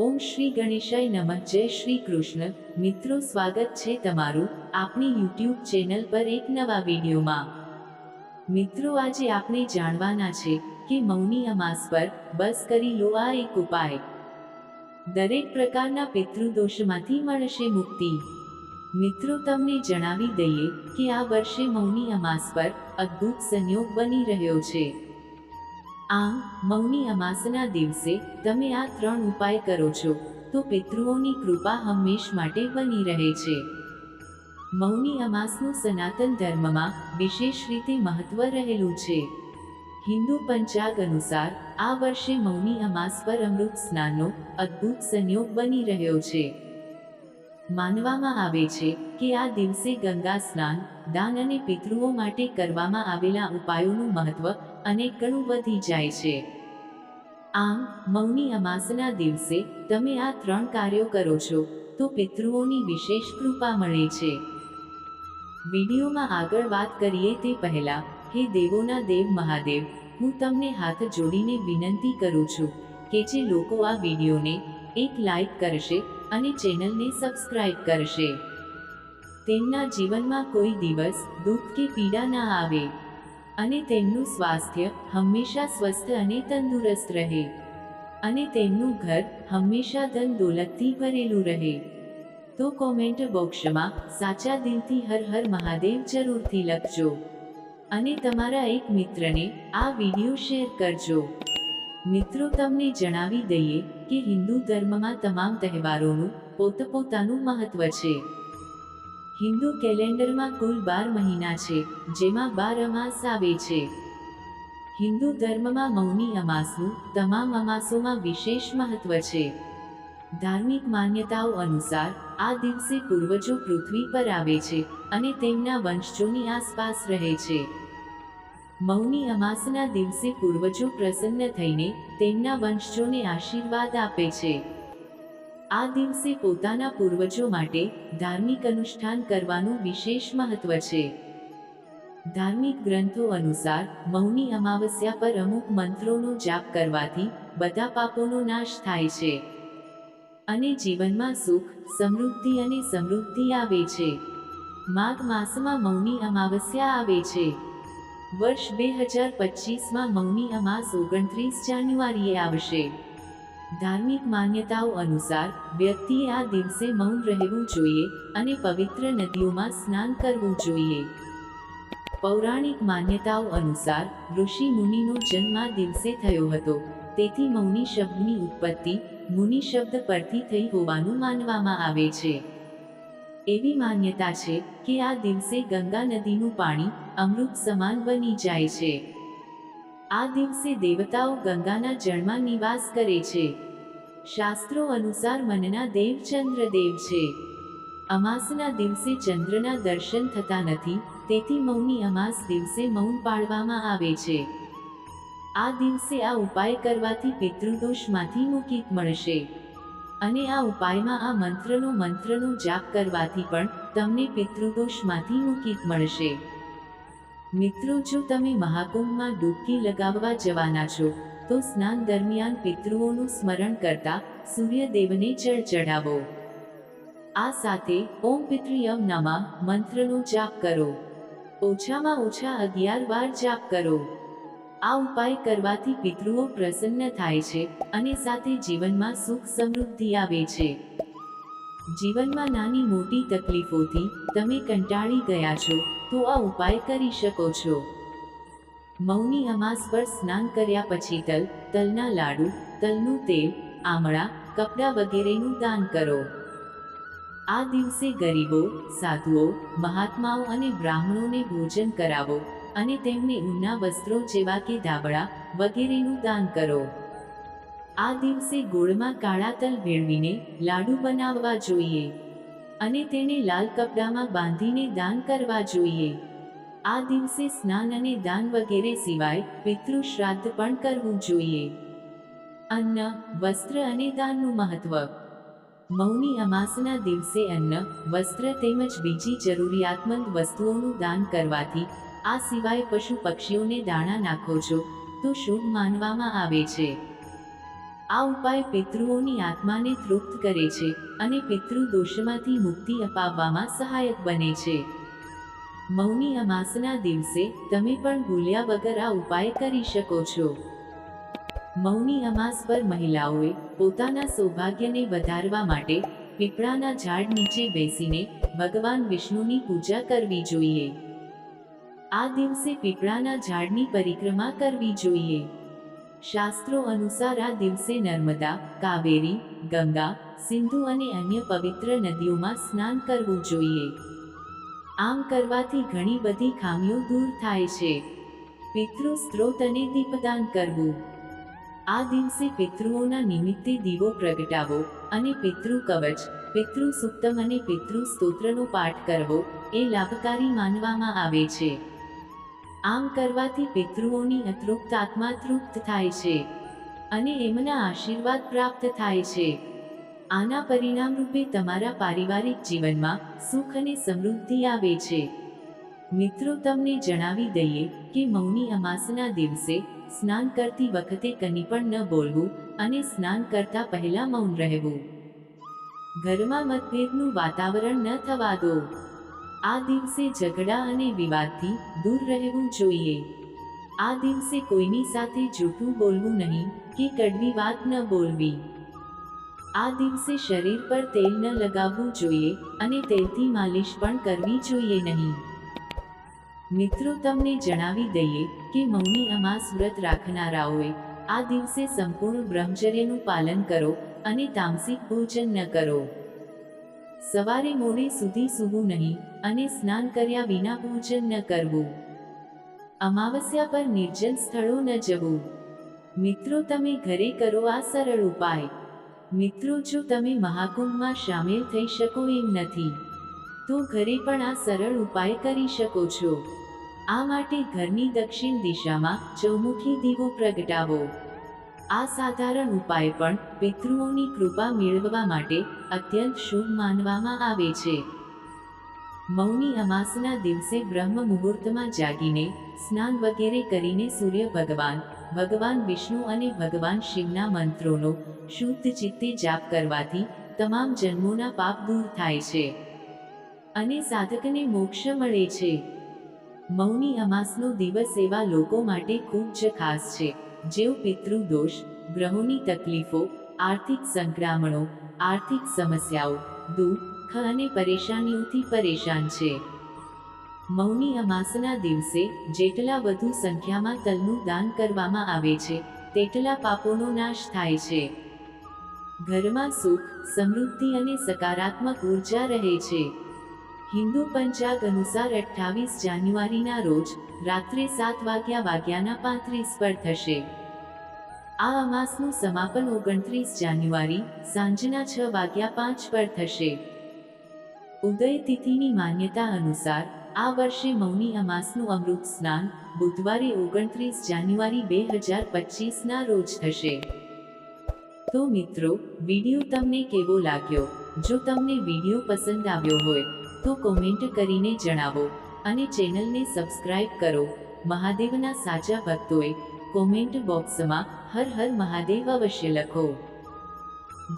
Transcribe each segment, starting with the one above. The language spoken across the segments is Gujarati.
ઓમ શ્રી ગણેશાય નમઃ. જય શ્રી કૃષ્ણ. મિત્રો, સ્વાગત છે તમારું આપણી યુટ્યુબ ચેનલ પર એક નવા વિડીયોમાં. મિત્રો, આજે આપણે જાણવાના છે કે મૌની અમાસ પર બસ કરી લો આ એક ઉપાય. દરેક પ્રકારના પિતૃદોષમાંથી મળશે મુક્તિ. મિત્રો, તમને જણાવી દઈએ કે આ વર્ષે મૌની અમાસ પર અદ્ભુત સંયોગ બની રહ્યો છે. આમ મૌની અમાસના દિવસે તમે આ ત્રણ ઉપાય કરો છો, તો પિતૃઓની કૃપા હંમેશ માટે બની રહે છે. મૌની અમાસનું સનાતન ધર્મમાં વિશેષ રીતે મહત્વ રહેલું છે. હિન્દુ પંચાગ અનુસાર આ વર્ષે મૌની અમાસ પર અમૃત સ્નાનનો અદ્ભુત સંયોગ બની રહ્યો છે. માનવામાં આવે છે કે આ દિવસે ગંગા સ્નાન, દાન અને પિતૃઓ માટે કરવામાં આવેલા ઉપાયોનું મહત્વ અનેક ગણું વધી જાય છે. આમ, મૌની અમાસના દિવસે તમે આ ત્રણ કાર્યો કરો છો, તો પિતૃઓની વિશેષ કૃપા મળે છે. વિડીયોમાં આગળ વાત કરીએ તે પહેલા, હે દેવોના દેવ મહાદેવ, હું તમને હાથ જોડીને વિનંતી કરું છું કે જે લોકો આ વિડીયોને એક લાઈક કરશે અને ચેનલને સબસ્ક્રાઇબ કરશે. તેમના જીવનમાં કોઈ દિવસ દુઃખ કે પીડા ના આવે અને તેમનું સ્વાસ્થ્ય હંમેશા સ્વસ્થ અને તંદુરસ્ત રહે અને તેમનું ઘર હંમેશા ધન દોલતથી ભરેલું રહે. તો કોમેન્ટ બોક્સમાં સાચા દિલથી હર હર મહાદેવ જરૂરથી લખજો અને તમારા એક મિત્રને આ વીડિયો શેર કરજો. મિત્રો તમને જણાવી દઈએ કે હિન્દુ ધર્મમાં તમામ તહેવારોનું પોતપોતાનું મહત્વ છે. હિન્દુ કેલેન્ડરમાં કુલ બાર મહિના છે, જેમાં બાર અમાસ આવે છે. હિન્દુ ધર્મમાં મૌની અમાસનું તમામ અમાસોમાં વિશેષ મહત્વ છે. ધાર્મિક માન્યતાઓ અનુસાર, આ દિવસે પૂર્વજો પૃથ્વી પર આવે છે અને તેમના વંશજોની આસપાસ રહે છે. મૌની અમાસના દિવસે પૂર્વજો પ્રસન્ન થઈને તેમના વંશજોને આશીર્વાદ આપે છે. આ દિવસે પોતાના પૂર્વજો માટે ધાર્મિક અનુષ્ઠાન કરવાનું વિશેષ મહત્વ છે. ધાર્મિક ગ્રંથો અનુસાર મૌની અમાવસ્યા પર અમુક મંત્રોનો જાપ કરવાથી બધા પાપોનો નાશ થાય છે. અને જીવનમાં સુખ, સમૃદ્ધિ અને સમૃદ્ધિ આવે છે. માઘ માસમાં મૌની અમાવસ્યા આવે છે. વર્ષ બે હજાર પચીસમાં મૌની અમાસ ઓગણત્રીસ જાન્યુઆરીએ આવશે. ધાર્મિક માન્યતાઓ અનુસાર, વ્યક્તિએ આ દિવસે મૌન રહેવું જોઈએ અને પવિત્ર નદીઓમાં સ્નાન કરવું જોઈએ. પૌરાણિક માન્યતાઓ અનુસાર, ઋષિ મુનિનો જન્મ આ દિવસે થયો હતો. તેથી મૌની શબ્દની ઉત્પત્તિ મુનિ શબ્દ પરથી થઈ હોવાનું માનવામાં આવે છે. એવી માન્યતા છે કે આ દિવસે ગંગા નદીનું પાણી અમૃત સમાન બની જાય છે. આ દિવસે દેવતાઓ ગંગાના જળમાં નિવાસ કરે છે. શાસ્ત્રો અનુસાર મનના દેવ ચંદ્રદેવ છે. અમાસના દિવસે ચંદ્રના દર્શન થતા નથી, તેથી મૌની અમાસ દિવસે મૌન પાળવામાં આવે છે. આ દિવસે આ ઉપાય કરવાથી પિતૃદોષમાંથી મુક્તિ મળશે. અને આ ઉપાયમાં આ મંત્રનો મંત્રનો જાપ કરવાથી પણ તમને પિતૃદોષમાંથી મુક્તિ મળશે. મિત્રો, જો તમે મહાકુંભમાં ડૂબકી લગાવવા જવાના છો, તો સ્નાન દરમિયાન પિતૃઓનું સ્મરણ કરતા સૂર્યદેવને જળ ચઢાવો. આ સાથે ઓમ પિતૃયમ નમઃ મંત્રનો જાપ કરો. ઓછામાં ઓછા અગિયાર વાર જાપ કરો. આ ઉપાય કરવાથી પિતૃઓ પ્રસન્ન થાય છે અને સાથે જીવનમાં સુખ સમૃદ્ધિ આવે છે. જીવનમાં નાની મોટી તકલીફોથી તમે કંટાળી ગયા છો, તો આ ઉપાય કરી શકો છો. મૌની અમાસ પર સ્નાન કર્યા પછી તલ, તલના લાડુ, તલનું તેલ, આમળા, કપડાં વગેરેનું દાન કરો. આ દિવસે ગરીબો, સાધુઓ, મહાત્માઓ અને બ્રાહ્મણોને ભોજન કરાવો અને તેમને ઊના વસ્ત્રો જેવા કે ધાબળા વગેરેનું દાન કરો. આ દિવસે ગોળમાં કાળા તલ ભેળવીને લાડુ બનાવવા જોઈએ અને તેને લાલ કપડામાં બાંધીને દાન કરવા જોઈએ. આ દિવસે સ્નાન અને દાન વગેરે સિવાય પિતૃ શ્રાદ્ધ પણ કરવું જોઈએ. અન્ન, વસ્ત્ર અને દાનનું મહત્વ. મૌની અમાસના દિવસે અન્ન, વસ્ત્ર તેમજ બીજી જરૂરિયાતમંદ વસ્તુઓનું દાન કરવાથી આ સિવાય પશુ પક્ષીઓને દાણા નાખો છો, તો શુભ માનવામાં આવે છે. આ ઉપાય પિતૃઓની આત્માને તૃપ્ત કરે છે અને પિતૃ દોષમાંથી મુક્તિ અપાવવામાં સહાયક બને છે. મૌની અમાસના દિવસે તમે પણ ભૂલ્યા વગર આ ઉપાય કરી શકો છો. મૌની અમાસ પર મહિલાઓએ પોતાના સૌભાગ્યને વધારવા માટે પીપળાના ઝાડ નીચે બેસીને ભગવાન વિષ્ણુની પૂજા કરવી જોઈએ. આ દિવસે પીપળાના ઝાડની પરિક્રમા કરવી જોઈએ. શાસ્ત્રો અનુસાર આ દિવસે નર્મદા, કાવેરી, ગંગા, સિંધુ અને અન્ય પવિત્ર નદીઓમાં સ્નાન કરવું જોઈએ. આમ કરવાથી ઘણી બધી ખામીઓ દૂર થાય છે. પિતૃ સ્ત્રોત અને દીપદાન કરવું. આ દિવસે પિતૃઓના નિમિત્તે દીવો પ્રગટાવો અને પિતૃ કવચ, પિતૃ સુક્તમ અને પિતૃ સ્તોત્રનો પાઠ કરવો એ લાભકારી માનવામાં આવે છે. આમ કરવાથી પિતૃઓની અતૃપ્ત આત્મા તૃપ્ત થાય છે અને એમના આશીર્વાદ પ્રાપ્ત થાય છે. આના પરિણામ રૂપે તમારા પારિવારિક જીવનમાં સુખ અને સમૃદ્ધિ આવે છે. મિત્રો, તમને જણાવી દઈએ કે મૌની અમાસના દિવસે સ્નાન કરતી વખતે કની પણ ન બોલવું અને સ્નાન કરતા પહેલા મૌન રહેવું. ઘરમાં મતભેદનું વાતાવરણ ન થવા દો. આ દિવસે ઝઘડા અને વિવાદથી દૂર રહેવું જોઈએ. આ દિવસે કોઈની સાથે જૂઠું બોલવું નહીં કે કડવી વાત ન બોલવી. આ દિવસે શરીર પર તેલ ન લગાવવું જોઈએ અને તેલથી માલિશ પણ કરવી જોઈએ નહીં. મિત્રો, તમને જણાવી દઈએ કે મૌની અમાસ વ્રત રાખનારાઓએ આ દિવસે સંપૂર્ણ બ્રહ્મચર્યનું પાલન કરો અને તામસિક ભોજન ન કરો. સવારે મોડે સુધી સૂવું નહીં અને સ્નાન કર્યા વિના ભોજન ન કરવું. અમાવસ્યા પર નિર્જન સ્થળો ન જવું. મિત્રો, તમે ઘરે કરો આ સરળ ઉપાય. મિત્રો, જો તમે મહાકુંભમાં સામેલ થઈ શકો એમ નથી, તો ઘરે પણ આ સરળ ઉપાય કરી શકો છો. આ માટે ઘરની દક્ષિણ દિશામાં ચૌમુખી દીવો પ્રગટાવો. આ સાધારણ ઉપાય પણ પિતૃઓની કૃપા મેળવવા માટે અત્યંત શુભ માનવામાં આવે છે. મૌની અમાસના દિવસે બ્રહ્મ મુહૂર્તમાં જાગીને સ્નાન વગેરે કરીને સૂર્ય ભગવાન ભગવાન વિષ્ણુ અને ભગવાન શિવના મંત્રોનો શુદ્ધ ચિત્તે જાપ કરવાથી તમામ જન્મોના પાપ દૂર થાય છે અને સાધકને મોક્ષ મળે છે. મૌની અમાસનો દિવસ એવા લોકો માટે ખૂબ જ ખાસ છે. જેઓ પિતૃદોષ ગ્રહોની તકલીફો, આર્થિક સંક્રમણો, આર્થિક સમસ્યાઓ દુઃખ અને પરેશાનીઓથી પરેશાન છે. મૌની અમાસના દિવસે, જેટલા વધુ સંખ્યામાં તલનું દાન કરવામાં આવે છે, તેટલા પાપોનો નાશ થાય છે. ઘરમાં સુખ, સમૃદ્ધિ અને સકારાત્મક ઊર્જા રહે છે. હિન્દુ પંચાગ અનુસાર અઠ્ઠાવીસ જાન્યુઆરીના રોજ રાત્રે સાત વાગ્યા વાગ્યાના પાંત્રીસ પર થશે. આ અમાસનું સમાપન ઓગણત્રીસ જાન્યુઆરી સાંજના છ વાગ્યા પાંચ પર થશે. ઉદય તિથિની માન્યતા અનુસાર આ વર્ષે મૌની અમાસનું અમૃત સ્નાન બુધવારે ઓગણત્રીસ જાન્યુઆરી બે હજાર પચીસના રોજ થશે. તો મિત્રો, વીડિયો તમને કેવો લાગ્યો? જો તમને વીડિયો પસંદ આવ્યો હોય તો કોમેન્ટ કરીને જણાવો અને ચેનલને સબસ્ક્રાઇબ કરો. મહાદેવના સાચા ભક્તોએ કોમેન્ટ બોક્સમાં હર હર મહાદેવ અવશ્ય લખો.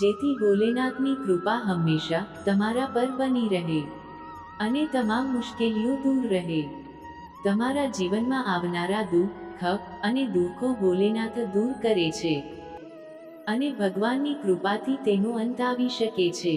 જેથી ભોલેનાથની કૃપા હંમેશા તમારા પર બની રહે અને તમામ મુશ્કેલીઓ દૂર રહે. તમારા જીવનમાં આવનારા દુઃખ અને દુઃખો ભોલેનાથ દૂર કરે છે અને ભગવાનની કૃપાથી તેનો અંત આવી શકે છે.